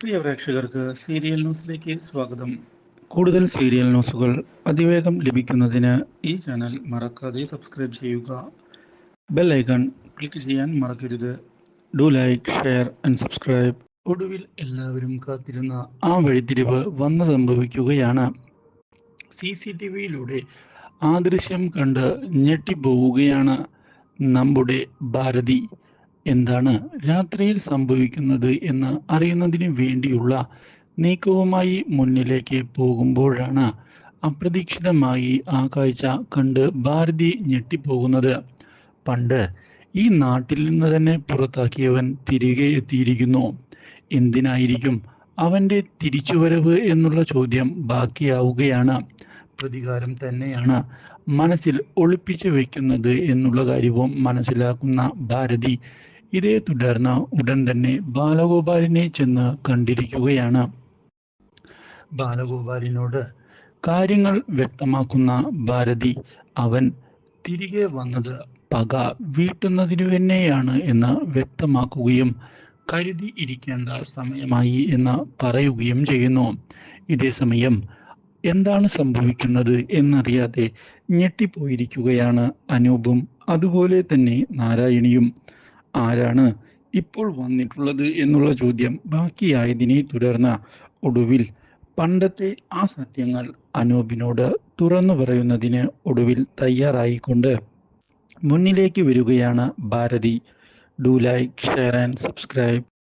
പ്രിയ പ്രേക്ഷകർക്ക് സീരിയൽ ന്യൂസിലേക്ക് സ്വാഗതം. കൂടുതൽ സീരിയൽ ന്യൂസുകൾ അതിവേഗം ലഭിക്കുന്നതിന് ഈ ചാനൽ മറക്കാതെ സബ്സ്ക്രൈബ് ചെയ്യുക. ബെൽ ഐക്കൺ ക്ലിക്ക് ചെയ്യാൻ മറക്കരുത്. Do like share and subscribe. ഒടുവിൽ എല്ലാവരും കാത്തിരുന്ന ആ വഴിത്തിരിവ് വന്നു സംഭവിക്കുകയാണ്. സി സി ടി വിയിലൂടെ ആ ദൃശ്യം കണ്ട് ഞെട്ടിപ്പോവുകയാണ് നമ്മുടെ ഭാരതി. എന്താണ് രാത്രിയിൽ സംഭവിക്കുന്നത് എന്ന് അറിയുന്നതിന് വേണ്ടിയുള്ള നീക്കവുമായി മുന്നിലേക്ക് പോകുമ്പോഴാണ് അപ്രതീക്ഷിതമായി ആ കാഴ്ച കണ്ട് ഭാരതി ഞെട്ടിപ്പോകുന്നത്. പണ്ട് ഈ നാട്ടിൽ നിന്ന് തന്നെ പുറത്താക്കിയവൻ തിരികെ എത്തിയിരിക്കുന്നു. എന്തിനായിരിക്കും അവന്റെ തിരിച്ചുവരവ് എന്നുള്ള ചോദ്യം ബാക്കിയാവുകയാണ്. പ്രതികാരം തന്നെയാണ് മനസ്സിൽ ഒളിപ്പിച്ചു വെക്കുന്നത് എന്നുള്ള കാര്യവും മനസ്സിലാക്കുന്ന ഭാരതി ഇതേ തുടർന്ന് ഉടൻ തന്നെ ബാലഗോപാലിനെ ചെന്ന് കണ്ടിരിക്കുകയാണ്. ബാലഗോപാലിനോട് കാര്യങ്ങൾ വ്യക്തമാക്കുന്ന ഭാരതി അവൻ തിരികെ വന്നത് പക വീട്ടുന്നതിനു തന്നെയാണ് എന്ന് വ്യക്തമാക്കുകയും കരുതി ഇരിക്കേണ്ട സമയമായി എന്ന് പറയുകയും ചെയ്യുന്നു. ഇതേ സമയം എന്താണ് സംഭവിക്കുന്നത് എന്നറിയാതെ ഞെട്ടിപ്പോയിരിക്കുകയാണ് അനൂപും അതുപോലെ തന്നെ നാരായണിയും. ആരാണ് ഇപ്പോൾ വന്നിട്ടുള്ളത് എന്നുള്ള ചോദ്യം ബാക്കിയായതിനെ തുടർന്ന് ഒടുവിൽ പണ്ടത്തെ ആ സത്യങ്ങൾ അനൂപിനോട് തുറന്നു പറയുന്നതിന് ഒടുവിൽ തയ്യാറായിക്കൊണ്ട് മുന്നിലേക്ക് വരികയാണ് Bharathi. Do like share and subscribe